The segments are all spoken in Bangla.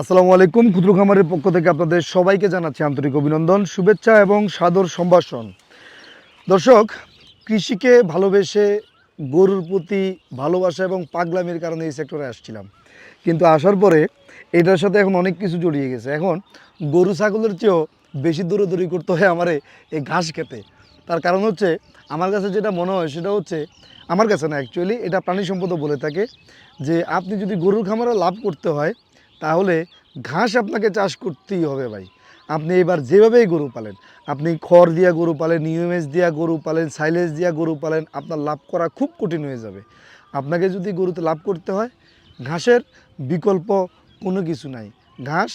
আসসালামু আলাইকুম, ক্ষুদ্র খামারের পক্ষ থেকে আপনাদের সবাইকে জানাচ্ছি আন্তরিক অভিনন্দন, শুভেচ্ছা এবং সাদর সম্ভাষণ। দর্শক, কৃষিকে ভালোবেসে গরুর প্রতি ভালোবাসা এবং পাগলামির কারণে এই সেক্টরে আসছিলাম। কিন্তু আসার পরে এটার সাথে এখন অনেক কিছু জড়িয়ে গেছে। এখন গরু, ছাগলের চেয়েও বেশি দৌড়াদৌড়ি করতে হয় আমারে এই ঘাস খেতে। তার কারণ হচ্ছে, আমার কাছে যেটা মনে হয় সেটা হচ্ছে, আমার কাছে না অ্যাকচুয়ালি এটা প্রাণী সম্পদও বলে থাকে যে, আপনি যদি গরুর খামারে লাভ করতে হয় তাহলে ঘাস আপনাকে চাষ করতেই হবে ভাই। আপনি এবার যেভাবেই গরু পালেন, আপনি খড় দিয়া গরু পালেন নিউমেজ দিয়া গরু পালেন, সাইলেজ দিয়া গরু পালেন, আপনার লাভ করা খুব কঠিন হয়ে যাবে। আপনাকে যদি গরুতে লাভ করতে হয়, ঘাসের বিকল্প কোনো কিছু নাই। ঘাস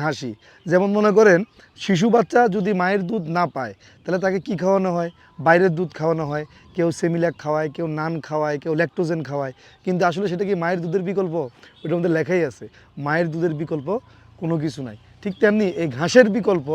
ঘাসই যেমন মনে করেন, শিশু বাচ্চা যদি মায়ের দুধ না পায়, তাহলে তাকে কি খাওয়ানো হয়? বাইরের দুধ খাওয়ানো হয়, কেউ সেমিল্যাক খাওয়ায়, কেউ নান খাওয়ায়, কেউ ল্যাকটোজেন খাওয়ায়। কিন্তু আসলে সেটা কি মায়ের দুধের বিকল্প? ওটার মধ্যে লেখাই আছে, মায়ের দুধের বিকল্প কোনো কিছু নাই। ঠিক তেমনি এই ঘাসের বিকল্প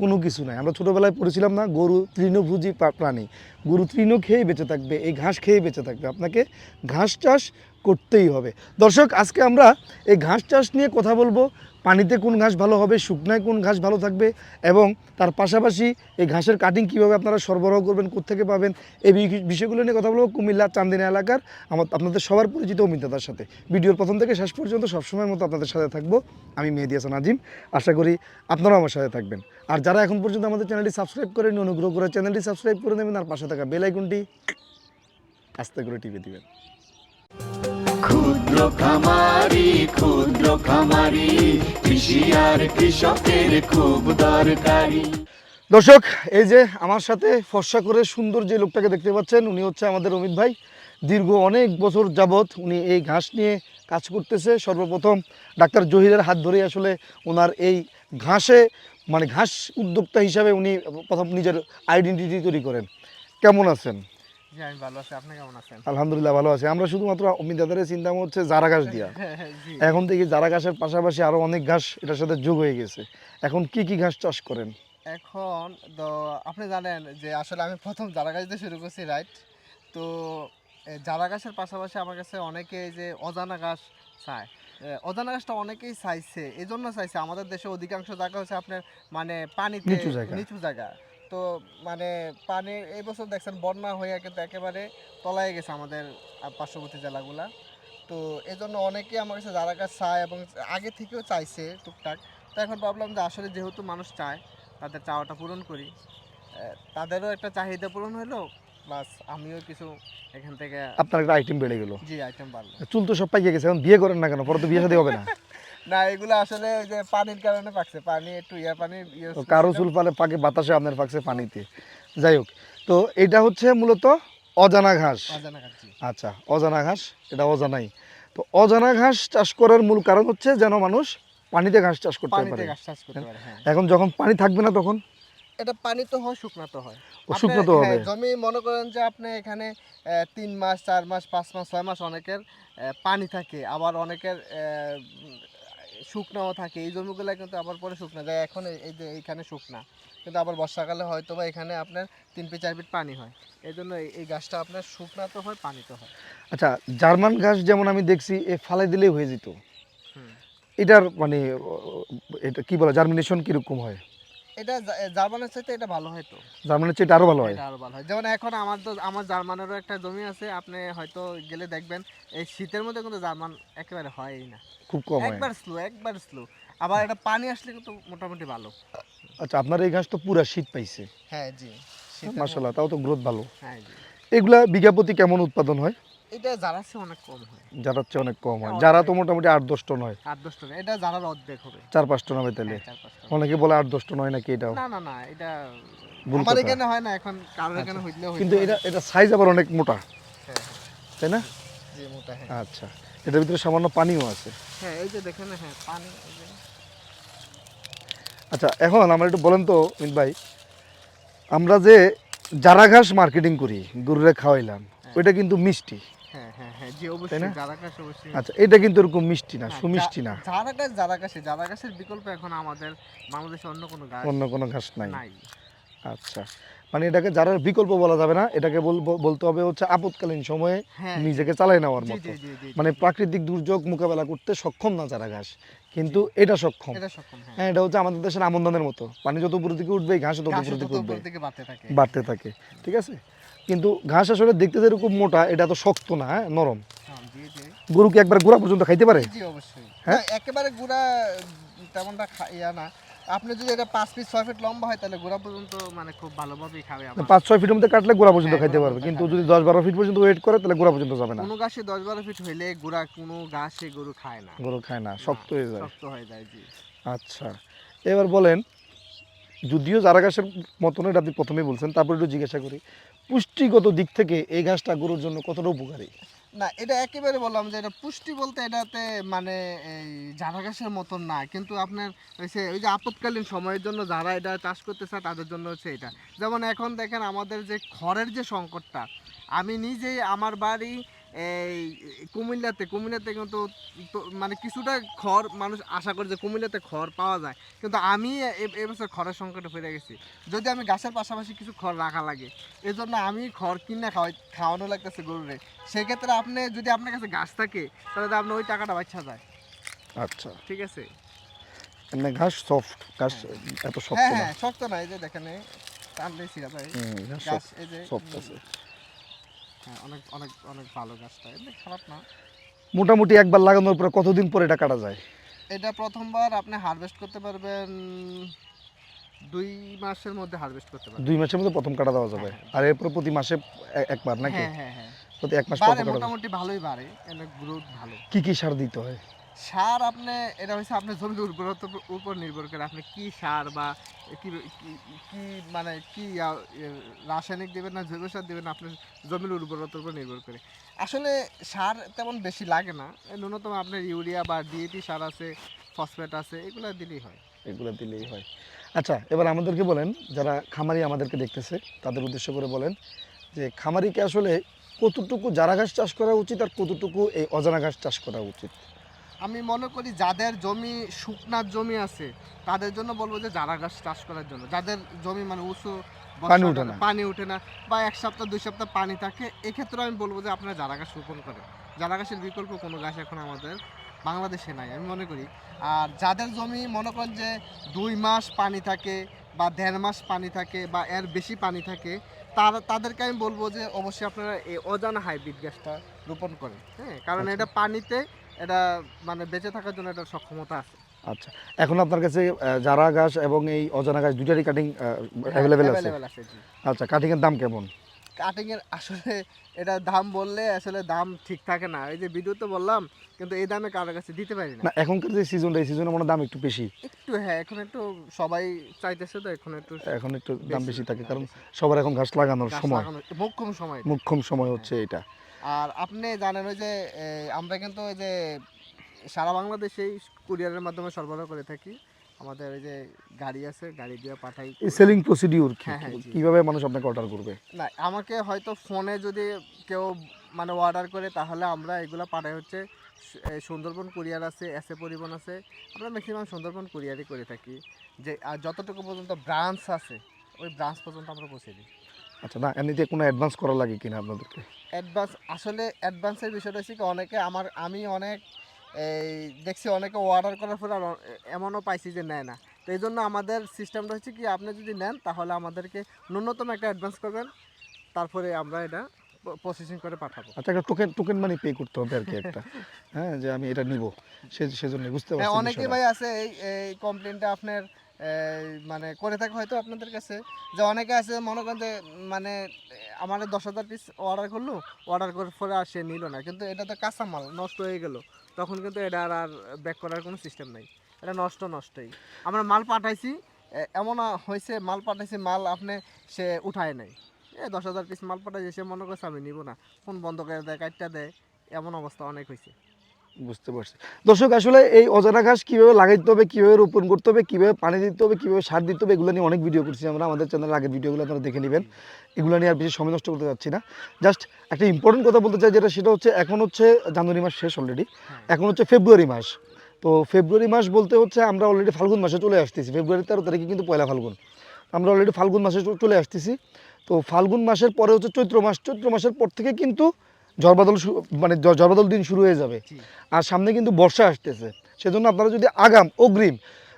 কোনো কিছু নাই। আমরা ছোটোবেলায় পড়েছিলাম না, গরু তৃণভোজী প্রাণী। গরু তৃণ খেয়েই বেঁচে থাকবে, এই ঘাস খেয়েই বেঁচে থাকবে। আপনাকে ঘাস চাষ করতেই হবে। দর্শক, আজকে আমরা এই ঘাস চাষ নিয়ে কথা বলব। পানিতে কোন ঘাস ভালো হবে, শুকনায় কোন ঘাস ভালো থাকবে এবং তার পাশাপাশি এই ঘাসের কাটিং কীভাবে আপনারা সরবরাহ করবেন কোথেকে পাবেন, এই বিষয়গুলো নিয়ে কথা বলব কুমিল্লা চান্দিনা এলাকার আমার, আপনাদের সবার পরিচিত অমিত দাদার সাথে। ভিডিওর প্রথম থেকে শেষ পর্যন্ত সবসময়ের মতো আপনাদের সাথে থাকব। আমি মেহেদি হাসান আজিম। আশা করি আপনারাও আমার সাথে থাকবেন। আর যারা এখন পর্যন্ত আমাদের চ্যানেলটি সাবস্ক্রাইব করেন অনুগ্রহ করে চ্যানেলটি সাবস্ক্রাইব করে নেবেন আর পাশে থাকা বেল আইকনটি আস্তে করে টিপে দিবেন। ক্ষুদ্র খামারি ক্ষুদ্র খামারি কৃষি আর কৃষকের খুব দরকারি। দর্শক, এই যে আমার সাথে ফর্সা করে সুন্দর যে লোকটাকে দেখতে পাচ্ছেন, উনি হচ্ছে আমাদের অমিত ভাই। দীর্ঘ অনেক বছর যাবৎ উনি এই ঘাস নিয়ে কাজ করতেছে। সর্বপ্রথম ডাক্তার জহিরের হাত ধরেই আসলে ওনার এই ঘাসে মানে ঘাস উদ্যোক্তা হিসাবে উনি প্রথম নিজের আইডেন্টিটি তৈরি করেন। কেমন আছেন? আছেন? আলহামদুলিল্লাহ ভালো আছে। আমরা শুধুমাত্র অমিত দাদারের চিন্তা হচ্ছে জারা ঘাস দিয়া এখন থেকে জারা ঘাসের পাশাপাশি আরও অনেক ঘাস এটার সাথে যোগ হয়ে গেছে। এখন কি কি ঘাস চাষ করেন? এখন তো আপনি জানেন যে আসলে আমি প্রথম জারা গাছ দিয়ে শুরু করছি রাইট তো জারা গাছের পাশাপাশি আমার কাছে অনেকে যে অজানা গাছ চায়। অজানা গাছটা অনেকেই চাইছে এই জন্য চাইছে। আমাদের দেশে অধিকাংশ জায়গা হচ্ছে আপনার মানে পানিতে নিচু জায়গা। নিচু জায়গা। তো মানে পানি এই বছর দেখছেন বন্যা হয়ে কিন্তু একেবারে তলায় গেছে আমাদের পার্শ্ববর্তী জেলাগুলা। তো এই জন্য অনেকেই আমার কাছে যারা কাছে চায় এবং আগে থেকেও চাইছে টুকটাক তো এখন ভাবলাম যে আসলে যেহেতু মানুষ চায় তাদের চাওয়াটা পূরণ করি। তাদেরও একটা চাহিদা পূরণ হলো প্লাস আমিও কিছু এখান থেকে আপনার একটা আইটেম বেড়ে গেল। জি আইটেম পারলাম চুল তো সব পাইয়ে গেছে এখন বিয়ে করেন না কেন? পরে তো বিয়ে সাথে হবে না। না এগুলো আসলে ওই যে পানির কারণে পাকছে পানি একটু ইয়া পানি use কারও চুল পালে পাকে বাতাসে আপনার পাকছে পানিতে। যাই হোক তো এটা হচ্ছে মূলত অজানা ঘাস। আচ্ছা অজানা ঘাস এটা অজানাই। তো অজানা ঘাস চাষ করার মূল কারণ হচ্ছে যেন মানুষ পানিতে ঘাস চাষ করতে পারে। পারে হ্যাঁ। এখন যখন পানি থাকবে না তখন? এটা পানি তো হয় শুকনা তো হয়। শুকনো তো হবে। হ্যাঁ, জমি মনে করেন যে আপনি এখানে তিন মাস চার মাস পাঁচ মাস ছয় মাস অনেকের পানি থাকে। আবার অনেকের শুকনাও থাকে। এই জমিগুলো কিন্তু আবার পরে শুকনা যায়। এখন এই- যে এইখানে শুকনা। কিন্তু আবার বর্ষাকালে হয়তো বা এখানে আপনার তিন ফিট চার ফিট পানি হয়। এই জন্য এই- এই গাছটা আপনার শুকনা তো হয় পানি তো হয়। আচ্ছা জার্মান গাছ যেমন আমি দেখছি এ ফালাই দিলেই হয়ে যেত। এটার মানে এটা কি বলে জার্মিনেশন কীরকম হয়? এটা জার্মানের চাইতে এটা ভালো হয় তো। জার্মানের এটা আরও ভালো হয়। আরও ভালো হয়। যেমন এখন আমার তো আমার জার্মানেরও একটা জমি আছে আপনি হয়তো গেলে দেখবেন এই শীতের মধ্যে কিন্তু জার্মান একেবারে হয়ই না। খুব কম হয়। একবার স্লো একবার স্লো আবার এটা পানি আসলে কিন্তু মোটামুটি ভালো। আচ্ছা আপনার এই ঘাস তো পুরা শীত পাইছে। হ্যাঁ জি। মাসাল্লাহ তাও তো গ্রোথ ভালো। হ্যাঁ জি। এগুলা বিঘা প্রতি কেমন উৎপাদন হয়? এটা জারাসে অনেক কম হয়। যারা চেয়ে অনেক কম হয়। হ্যাঁ, যারা তো মোটামুটি আট দশ টন হয়। আট দশ টাকা এটা জারার অর্ধেক হবে। চার পাঁচ টন হবে তাহলে। হ্যাঁ। অনেকে বলে আট দশ টন হয় নাকি এটাও? না না না এটা আমার এখানে হয় না এখন কারোর এখানে হইলেও কিন্তু এটা এটা সাইজ আবার অনেক মোটা। হ্যাঁ, তাই না? জি মোটা হ্যাঁ। আচ্ছা। এটার ভিতরে সামান্য পানিও আছে। হ্যাঁ এই যে দেখেন হ্যাঁ পানি আচ্ছা এখন আমার একটু বলেন তো অমিত ভাই আমরা যে জারা ঘাস মার্কেটিং করি গরুরে খাওয়াইলাম ওইটা কিন্তু মিষ্টি। জি না? অবশ্যই অবশ্যই। আচ্ছা এটা কিন্তু এরকম মিষ্টি না হ্যাঁ, সুমিষ্টি না। বিকল্প এখন আমাদের বাংলাদেশে অন্য কোনো গাছ অন্য কোনো ঘাস নাই। নাই। আচ্ছা মানে এটাকে যারা বিকল্প বলা যাবে না এটাকে বলতে হবে হচ্ছে আপৎকালীন সময়ে হ্যাঁ। নিজেকে চালাই নেওয়ার মতো। মানে প্রাকৃতিক দুর্যোগ মোকাবেলা করতে সক্ষম না যারা ঘাস কিন্তু এটা সক্ষম। হ্যাঁ। হ্যাঁ এটা হচ্ছে আমাদের দেশের আমন্দানের মতো। পানি যত উপরের দিকে উঠবে ঘাস তত উপরের দিকে উঠবে। উপর বাড়তে থাকে ঠিক আছে? কিন্তু ঘাস আসলে দেখতে যেরকম মোটা এটা তো শক্ত না হ্যাঁ? নরম। হ্যাঁ, গরু কি একবার গোড়া পর্যন্ত খাইতে পারে? জি অবশ্যই। হ্যাঁ? একেবারে গুড়া তেমনটা ইয়া না। আপনি যদি এটা পাঁচ ফিট ছয় ফিট লম্বা হয় তাহলে গোড়া পর্যন্ত মানে খুব ভালোভাবেই খাবে পাঁচ ছয় ফিটের মধ্যে কাটলে গোড়া পর্যন্ত হ্যাঁ, খাইতে পারবে। কিন্তু যদি দশ বারো ফিট পর্যন্ত ওয়েট করে তাহলে গোড়া পর্যন্ত যাবে না। কোনো গাছে দশ বারো ফিট হইলে গুড়া কোনো গাছে গরু খায় না। গরু খায় না শক্ত হয়ে যায়। শক্ত হয়ে যায় জি। আচ্ছা এবার বলেন যদিও যারা গাছের মতন এটা আপনি প্রথমেই বলছেন তারপরে একটু জিজ্ঞাসা করি পুষ্টিগত দিক থেকে এই ঘাসটা গরুর জন্য কতটা উপকারী? না, এটা একেবারে বললাম যে এটা পুষ্টি বলতে এটাতে মানে এই ঝাড়া ঘাসের মতন না, কিন্তু আপনার হচ্ছে ওই যে আপৎকালীন সময়ের জন্য যারা এটা চাষ করতে চায় তাদের জন্য হচ্ছে এটা। যেমন এখন দেখেন আমাদের যে খড়ের যে সংকটটা, আমি নিজেই আমার বাড়ি এই কুমিল্লাতে কুমিল্লাতে কিন্তু মানে কিছুটা খড় মানুষ আশা করে যে কুমিল্লাতে খড় পাওয়া যায়। কিন্তু আমি এবছর খড়ের সংকটে ফিরে গেছি। যদি আমি গাছের পাশাপাশি কিছু খড় রাখা লাগে এই জন্য আমি খড় কিনে খাওয়াই খাওয়ানো লাগতেছে গরুরে। সেক্ষেত্রে আপনি যদি আপনার কাছে গাছ থাকে তাহলে তো আপনি ওই টাকাটা বাচ্চা যায়। আচ্ছা। ঠিক আছে? এমনি ঘাস সফট ঘাস এত শক্ত হ্যাঁ না? হ্যাঁ শক্ত না এই যে দেখেন এই টানলে যায় হুম, ঘাস এই যে সফট আছে। হ্যাঁ অনেক অনেক অনেক ভালো গাছটা। এমনি খারাপ না। মোটামুটি একবার লাগানোর পরে কতদিন পরে এটা কাটা যায়? এটা প্রথমবার আপনি হারভেস্ট করতে পারবেন দুই মাসের মধ্যে হারভেস্ট করতে পারবেন। দুই মাসের মধ্যে প্রথম কাটা দেওয়া যাবে? আর এরপর প্রতি মাসে একবার নাকি? হ্যাঁ হ্যাঁ হ্যাঁ। প্রতি এক মাস পর। মোটামুটি ভালোই বাড়ে গ্রোথ ভালো। কি কি সার দিতে হয়? সার আপনি, এটা হচ্ছে আপনার জমির উর্বরতার উপর- নির্ভর করে আপনি কি সার বা কি, কি- মানে কি রাসায়নিক দেবেন না জৈব সার দেবেন আপনার জমির উর্বরতার উপর নির্ভর করে। আসলে সার তেমন বেশি লাগে না ন্যূনতম আপনার ইউরিয়া বা ডিএপি সার আছে, ফসফেট আছে, এগুলো দিলেই হয়। এগুলো দিলেই হয়। আচ্ছা এবার আমাদেরকে বলেন, যারা খামারি আমাদেরকে দেখতেছে, তাদের উদ্দেশ্য করে বলেন যে খামারিকে আসলে কতটুকু জারা ঘাস চাষ করা উচিত আর কতটুকু এই অজানা ঘাস চাষ করা উচিত? আমি মনে করি যাদের জমি শুকনার জমি আছে তাদের জন্য বলব যে চারা গাছ চাষ করার জন্য যাদের জমি মানে উঁচু পানি ওঠে না। পানি ওঠে না বা এক সপ্তাহ দুই সপ্তাহ পানি থাকে এক্ষেত্রে আমি বলব যে আপনারা চারা গাছ রোপণ করেন চারা গাছের বিকল্প কোনো গাছ এখন আমাদের বাংলাদেশে নাই আমি মনে করি আর যাদের জমি মনে করেন যে দুই মাস পানি থাকে বা দেড় মাস পানি থাকে বা এর বেশি পানি থাকে তার তাদেরকে আমি বলব যে অবশ্যই আপনারা এই অজানা হাইব্রিড গ্যাসটা রোপণ করেন হ্যাঁ কারণ আচ্ছা। এটা পানিতে এটা মানে বেঁচে থাকার জন্য এটা সক্ষমতা আছে। আচ্ছা এখন আপনার কাছে জারা ঘাস এবং এই অজানা ঘাস দুইটারই কাটিং অ্যাভেলেবেল আছে? আচ্ছা কাটিংয়ের দাম কেমন? কাটিং এর আসলে এটা দাম বললে আসলে দাম ঠিক থাকে না। এই যে ভিডিওতে বললাম কিন্তু এই দামে কারোর কাছে দিতে পারি না। এখনকার যে সিজনটা এই সিজনে মনে দাম একটু বেশি। একটু হ্যাঁ এখন একটু সবাই চাইতেছে তো এখন একটু এখন একটু দাম বেশি, থাকে কারণ সবার এখন ঘাস লাগানোর সময়। মোক্ষম সময়। মুখ্যম সময় হচ্ছে এটা। আর আপনি জানেন ওই যে আমরা কিন্তু ওই যে সারা বাংলাদেশেই কুরিয়ারের মাধ্যমে সরবরাহ করে থাকি। আমাদের ওই যে গাড়ি আছে গাড়ি দিয়ে পাঠাই। সেলিং প্রসিডিউর হ্যাঁ, হ্যাঁ। কীভাবে মানুষ আপনাকে অর্ডার করবে? না আমাকে হয়তো ফোনে যদি কেউ মানে অর্ডার করে তাহলে আমরা এগুলো পাঠাই হচ্ছে সুন্দরবন কুরিয়ার আছে এসে পরিবহন আছে। আমরা ম্যাক্সিমাম সুন্দরবন কুরিয়ারই করে থাকি। যে আর যতটুকু পর্যন্ত ব্রাঞ্চ আছে ওই ব্রাঞ্চ পর্যন্ত আমরা পৌঁছে দিই। আচ্ছা না এমনিতে কোনো অ্যাডভান্স করা লাগে কিনা আপনাদেরকে? অ্যাডভান্স আসলে অ্যাডভান্সের বিষয়টা হচ্ছে কি অনেকে আমার আমি অনেক এই দেখছি অনেকে অর্ডার করার পর এমনও পাইছি যে নেয় না। তো এই জন্য আমাদের সিস্টেমটা হচ্ছে কি আপনি যদি নেন তাহলে আমাদেরকে ন্যূনতম একটা অ্যাডভান্স করবেন। তারপরে আমরা এটা প্রসেসিং করে পাঠাবো। আচ্ছা একটা টোকেন টোকেন মানি পে করতে হবে আর কি একটা। হ্যাঁ যে আমি এটা নিব। সে সেজন্য বুঝতে হ্যাঁ পারছি বিষয়টা। ভাই আছে এই এই কমপ্লেনটা আপনার মানে করে থাকে হয়তো আপনাদের কাছে। যে অনেকে আছে, মনে করেন যে মানে আমার দশ হাজার পিস অর্ডার করল অর্ডার করার পরে আর সে নিল না। কিন্তু এটা তো কাঁচা মাল, নষ্ট হয়ে গেল। তখন কিন্তু এটা আর আর ব্যাক করার কোনো সিস্টেম নাই। এটা নষ্ট, নষ্টই। আমরা মাল পাঠাইছি এমন হয়েছে, মাল পাঠাইছি, মাল আপনি, সে উঠায় নাই। এ, দশ হাজার পিস মাল পাঠাইছে, সে মনে করছে, আমি নিব না। ফোন বন্ধ করে দেয়, কাটটা দেয়, এমন অবস্থা অনেক হয়েছে। বুঝতে পারছি। দর্শক আসলে এই অজানা ঘাস কীভাবে লাগাইতে হবে কীভাবে রোপণ করতে হবে কীভাবে পানি দিতে হবে কীভাবে সার দিতে হবে এগুলো নিয়ে অনেক ভিডিও করছি। আমরা আমাদের চ্যানেলের আগের ভিডিওগুলো আপনারা দেখে নেবেন। এগুলো নিয়ে আর বেশি সময় নষ্ট করতে যাচ্ছি না। জাস্ট একটা ইম্পর্টেন্ট কথা বলতে চাই যেটা সেটা হচ্ছে এখন হচ্ছে জানুয়ারি মাস শেষ অলরেডি হ্যাঁ। এখন হচ্ছে ফেব্রুয়ারি মাস। তো ফেব্রুয়ারি মাস বলতে হচ্ছে আমরা অলরেডি ফাল্গুন মাসে চলে আসতেছি। ফেব্রুয়ারি তেরো তারিখে কিন্তু পয়লা ফাল্গুন। আমরা অলরেডি ফাল্গুন মাসে চলে আসতেছি। তো ফাল্গুন মাসের পরে হচ্ছে চৈত্র মাস। চৈত্র মাসের পর থেকে কিন্তু ঝড়বাদল মানে ঝড়বাদল দিন শুরু হয়ে যাবে। আর সামনে কিন্তু বর্ষা আসতেছে। সেজন্য আপনারা যদি আগাম অগ্রিম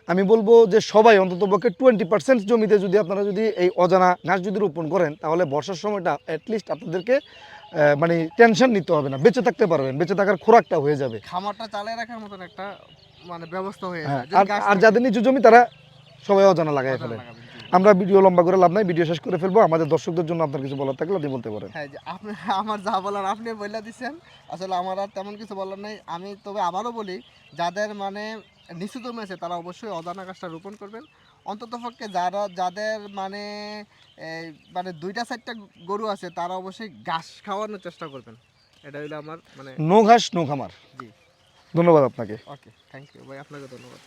আমি বলব যে সবাই অন্তত পক্ষে টোয়েন্টি পার্সেন্ট জমিতে যদি আপনারা যদি এই অজানা ঘাস যদি রোপণ করেন তাহলে বর্ষার সময়টা অ্যাটলিস্ট আপনাদেরকে মানে টেনশন নিতে হবে না। বেঁচে থাকতে পারবেন বেঁচে থাকার খোরাকটা হয়ে যাবে। খামারটা চালিয়ে রাখার মতন একটা মানে ব্যবস্থা হয়ে হ্যাঁ যায়। আর যাদের নিচু জমি তারা সবাই অজানা লাগাই ফেলে। আমরা ভিডিও লম্বা করে লাভ নাই ভিডিও শেষ করে ফেলব। আমাদের দর্শকদের জন্য আপনার কিছু বলার থাকলে আপনি বলতে পারেন। হ্যাঁ যে আপনি আমার যা বলার আপনি বলে দিচ্ছেন আসলে আমার আর তেমন কিছু বলার নাই। আমি তবে আবারও বলি যাদের মানে নিচু জমি আছে তারা অবশ্যই অজানা গাছটা রোপণ করবেন। অন্তত পক্ষে যারা যাদের মানে মানে দুইটা চারটা গরু আছে তারা অবশ্যই ঘাস খাওয়ানোর চেষ্টা করবেন। এটা হলো আমার মানে নো ঘাস নো খামার। জি। ধন্যবাদ আপনাকে। ওকে থ্যাংক ইউ ভাই আপনাকে ধন্যবাদ।